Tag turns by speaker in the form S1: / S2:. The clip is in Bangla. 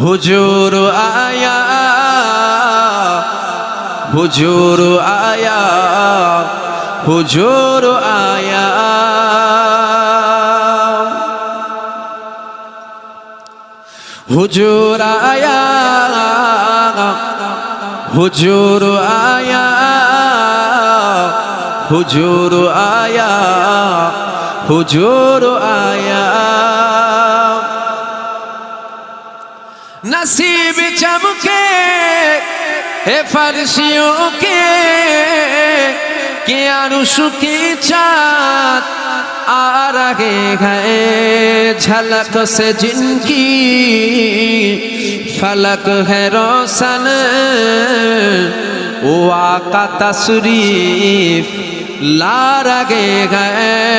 S1: হুজুর আয়া। হুজুর আয়া। হুজুর আয়া। হুজুর আয়া। হুজুর আয়া। হুজুর আয়া। आया हुजूर आया नसीब चमके हे फर्शियों के कि अनुष की चाँद आ रहे हैं झलक से जिनकी फलक है रोशन वो आका तशरीफ ला रहे हैं